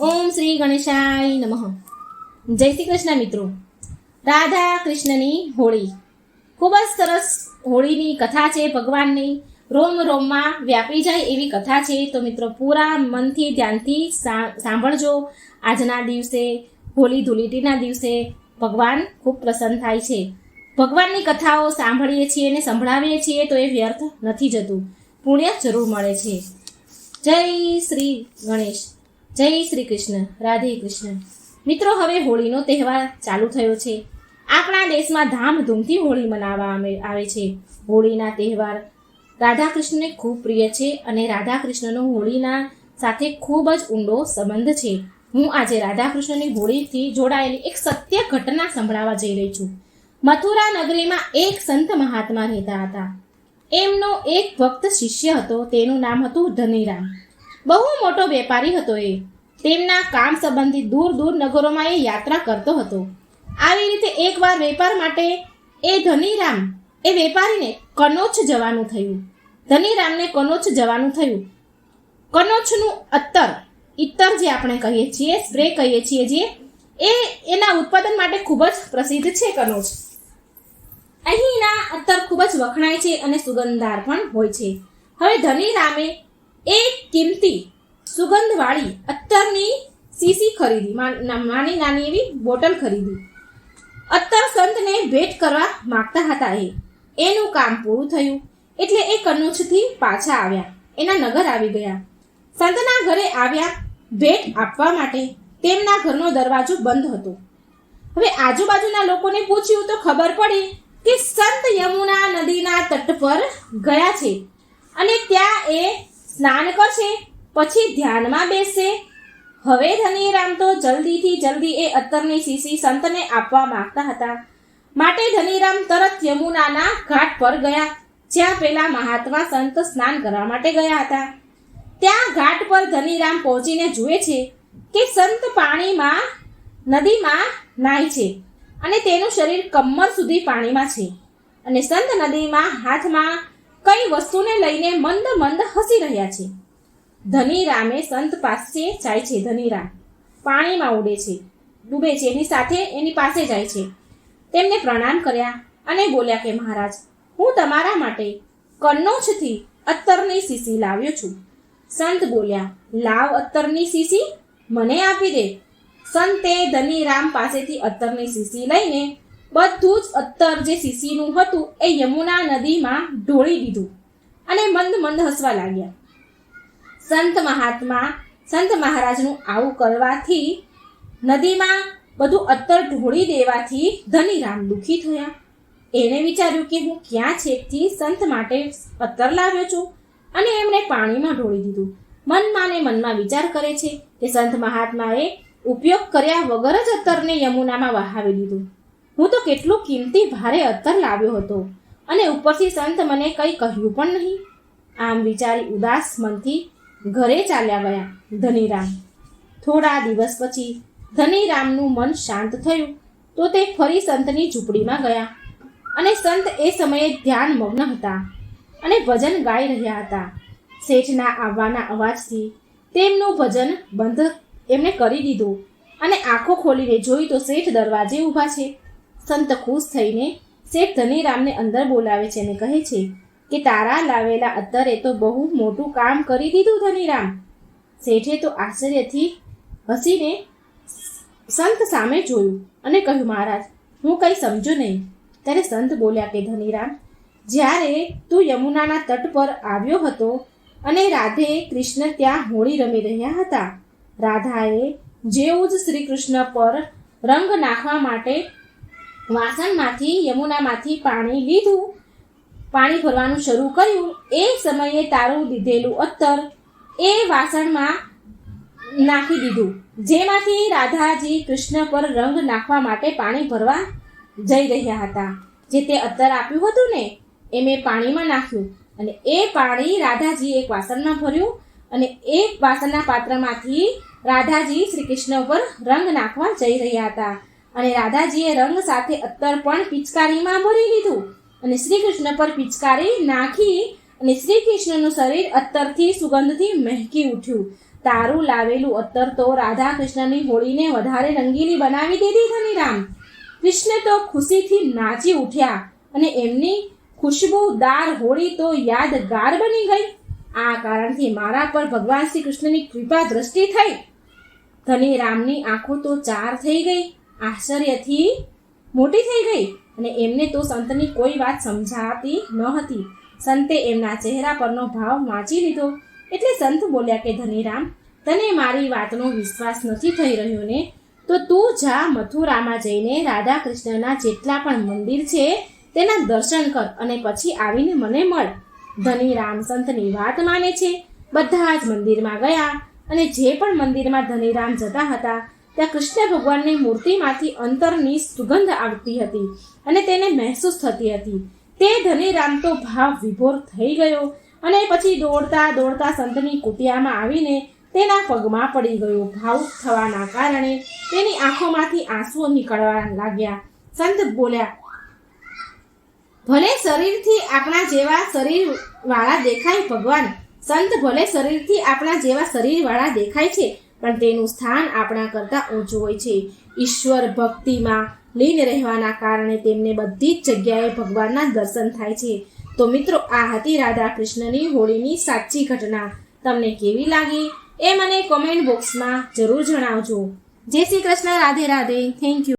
ઓમ શ્રી ગણેશાય નમઃ. જય શ્રી કૃષ્ણ મિત્રો. રાધા કૃષ્ણની હોળી. ખૂબ જ સરસ હોળીની કથા છે ભગવાનની. રોમ રોમમાં વ્યાપી જાય એવી કથા છે. તો મિત્રો પૂરા મનથી, ધ્યાનથી સાંભળજો. આજના દિવસે, હોળી ધૂળેટીના દિવસે ભગવાન ખૂબ પ્રસન્ન થાય છે. ભગવાનની કથાઓ સાંભળીએ છીએ અને સંભળાવીએ છીએ તો એ વ્યર્થ નથી જતું. પુણ્ય જરૂર મળે છે. જય શ્રી ગણેશ. જય શ્રી કૃષ્ણ, રાધે કૃષ્ણ. મિત્રો, હવે હોળીનો તહેવાર ચાલુ થયો છે. આપણા દેશમાં ધામધૂમથી હોળી મનાવવામાં આવે છે. હોળીના તહેવાર રાધા કૃષ્ણને ખૂબ પ્રિય છે અને રાધા કૃષ્ણનો હોળીના સાથે ખૂબ જ ઊંડો સંબંધ છે. હું આજે રાધા કૃષ્ણની હોળીથી જોડાયેલી એક સત્ય ઘટના સંભળાવવા જઈ રહી છું. મથુરા નગરીમાં એક સંત મહાત્મા રહેતા હતા. એમનો એક ભક્ત શિષ્ય હતો, તેનું નામ હતું ધનીરામ. બહુ મોટો વેપારી હતો એ. તેમના કામ સંબંધી દૂર દૂર નગરોમાં એ યાત્રા કરતો હતો. આવી રીતે એકવાર વેપાર માટે એ ધનીરામ એ વેપારીને કનોજ જવાનું થયું. ધનીરામને કનોજ જવાનું થયું. કનોજનું અત્તર ઇત્તર જે આપણે કહીએ છીએ, સ્પ્રે કહીએ છીએ જે, એ એના ઉત્પાદન માટે ખૂબ જ પ્રસિદ્ધ છે કનોજ. અહીંના અત્તર ખૂબ જ વખણાય છે અને સુગંધદાર પણ હોય છે. હવે ધનીરામે એ કિંમતી સુગંધવાળી અત્તરની સીસી ખરીદી નાની નાની એવી બોટલ ખરીદી. અત્તર સંતને ભેટ કરવા માગતા હતા એ. એનું કામ પૂરું થયું એટલે એ કનોજથી પાછા આવ્યા. એના નગર આવી ગયા. સંતના ઘરે આવ્યા ભેટ આપવા માટે. તેમના ઘરનો દરવાજો બંધ હતો. હવે આજુબાજુના લોકોને પૂછ્યું તો ખબર પડી કે સંત યમુના નદીના તટ પર ગયા છે. અને ત્યાં એ સ્નાન કરશે. પછી ધ્યાનમાં બેસે. હવે ધનીરામ તો જલ્દીથી જલ્દી એ અત્તરની શીશી સંતને આપવા માંગતા હતા. માટે ધનીરામ તરત યમુનાના ઘાટ પર ગયા. જ્યાં પેલા મહાત્મા સંત સ્નાન કરવા માટે ગયા હતા. ત્યાં ઘાટ પર ધનીરામ પહોંચીને જુએ છે કે સંત પાણીમાં, નદીમાં નાય છે અને તેનું શરીર કમર સુધી પાણીમાં છે. અને સંત નદીમાં હાથમાં કઈ વસ્તુને લઈને મંદ મંદ હસી રહ્યા છે. ધનીરામે સંત પાસે જાય છે, ધનીરામ. પાણીમાં ઉડે છે. ડૂબે છે. એની સાથે એની પાસે જાય છે. તેમને પ્રણામ કર્યા અને બોલ્યા કે, મહારાજ, હું તમારા માટે કન્નોજથી અત્તરની શીશી લાવ્યો છું. સંત બોલ્યા, લાવ અત્તરની શીશી? મને આપી દે. સંતે ધનીરામ પાસેથી અત્તરની શીશી લઈને બધું જ અત્તર જે શીશીનું હતું એ યમુના નદીમાં ઢોળી દીધું અને મંદ મંદ હસવા લાગ્યા. સંત મહાત્મા, સંત મહારાજનું આવું કરવાથી નદીમાં બધું અત્તર ઢોળી દેવાથી ધનીરામ દુઃખી થયા. એણે વિચાર્યું કે હું ક્યાં છેકથી સંત માટે અત્તર લાવ્યો છું અને એમણે પાણીમાં ઢોળી દીધું. મનમાં મનમાં વિચાર કરે છે કે સંત મહાત્માએ ઉપયોગ કર્યા વગર જ અત્તરને યમુનામાં વહાવી દીધું. હું તો કેટલું કિંમતી ભારે અત્તર લાવ્યો હતો અને ઉપરથી સંત મને કંઈ કહ્યું પણ નહીં. આમ વિચારી ઉદાસ મનથી ઘરે ચાલ્યા ગયા ધનીરામ. થોડા દિવસ પછી ધનીરામનું મન શાંત થયું તો તે ફરી સંતની ઝૂંપડીમાં ગયા અને સંત એ સમયે ધ્યાન મગ્ન હતા અને ભજન ગાઈ રહ્યા હતા. શેઠના આવવાના અવાજથી તેમનું ભજન બંધ એમણે કરી દીધું અને આંખો ખોલીને જોઈ તો શેઠ દરવાજે ઊભા છે. સંત ખુશ થઈને શેઠ ધનીરામને અંદર બોલાવે છે અને કહે છે કે તારા લાવેલા અત્તરે તો બહુ મોટું કામ કરી દીધું ધનીરામ. શેઠે તો આશ્ચર્યથી હસીને સંત સામે જોયું અને કહ્યું, મહારાજ, હું કંઈ સમજો નહીં. ત્યારે સંત બોલ્યા કે, ધનીરામ, જ્યારે તું યમુનાના તટ પર આવ્યો હતો અને રાધે કૃષ્ણ ત્યાં હોળી રમી રહ્યા હતા, રાધાએ જેવું જ શ્રી કૃષ્ણ પર રંગ નાખવા માટે વાસણમાંથી, યમુનામાંથી પાણી લીધું પાણી ભરવાનું શરૂ કર્યું. એ સમયે તારું દીધેલું અત્તર એ વાસણમાં નાખી દીધું, જેમાંથી રાધાજી કૃષ્ણ પર રંગ નાખવા માટે પાણી ભરવા જઈ રહ્યા હતા. જે તે અત્તર આપ્યું હતું ને, એ મેં પાણીમાં નાખ્યું અને એ પાણી રાધાજી એક વાસણમાં ભર્યું અને એ વાસણના પાત્રમાંથી રાધાજી શ્રી કૃષ્ણ ઉપર રંગ નાખવા જઈ રહ્યા હતા. અને રાધાજીએ રંગ સાથે અત્તર પણ પિચકારીમાં ભરી લીધું. અને શ્રી કૃષ્ણ પર પિચકારી નાખી અને શ્રી કૃષ્ણનું શરીર અત્તરથી સુગંધથી મહેકી ઉઠ્યું. તારું લાવેલું અત્તર તો રાધા કૃષ્ણની હોળીને વધારે રંગીલી બનાવી દીધી, ધનીરામ. કૃષ્ણ તો ખુશીથી નાચી ઉઠ્યા અને એમની ખુશબુદાર હોળી તો યાદગાર બની ગઈ. આ કારણથી મારા પર ભગવાન શ્રી કૃષ્ણની કૃપા દ્રષ્ટિ થઈ. ધનીરામની આંખો તો ચાર થઈ ગઈ. આશ્ચર્યથી મોટી થઈ ગઈ. અને એમને તો સંતની કોઈ વાત સમજાતી ન હતી. સંતે એમના ચહેરા પરનો ભાવ વાંચી લીધો. એટલે સંત બોલ્યા કે, ધનીરામ, તને મારી વાતનો વિશ્વાસ નથી થઈ રહ્યો ને? તો તું જા મથુરામાં જઈને રાધા કૃષ્ણના જેટલા પણ મંદિર છે, તેના દર્શન કર અને પછી આવીને મને મળ. ધનીરામ સંતની વાત માને છે. બધા જ મંદિરમાં ગયા અને જે પણ મંદિરમાં ધનીરામ જતા હતા ત્યાં કૃષ્ણ ભગવાનની મૂર્તિમાંથી અંતરની સુગંધ આવતી હતી અને તેને મહેસૂસ થતી હતી. તે ધનીરામ તો ભાવ વિભોર થઈ ગયો અને પછી દોડતા દોડતા સંતની કુટિયામાં આવીને તેના પગમાં પડી ગયો. ભાવુક થવાના કારણે તેની આંખોમાંથી આંસુઓ નીકળવા લાગ્યા. સંત બોલ્યા, ભલે શરીરથી આપણા જેવા શરીર વાળા દેખાય ભગવાન, સંત ભલે શરીરથી આપણા જેવા શરીર વાળા દેખાય છે પણ તેનું સ્થાન આપણા કરતાં ઊંચું હોય છે. ઈશ્વર ભક્તિમાં લીન રહેવાના કારણે તેમને બધી જ જગ્યાએ ભગવાનના દર્શન થાય છે. તો મિત્રો, આ હતી રાધા કૃષ્ણની હોળીની સાચી ઘટના. તમને કેવી લાગી? એ મને કોમેન્ટ બોક્સમાં જરૂર જણાવજો. જય શ્રી કૃષ્ણ, રાધે રાધે. Thank you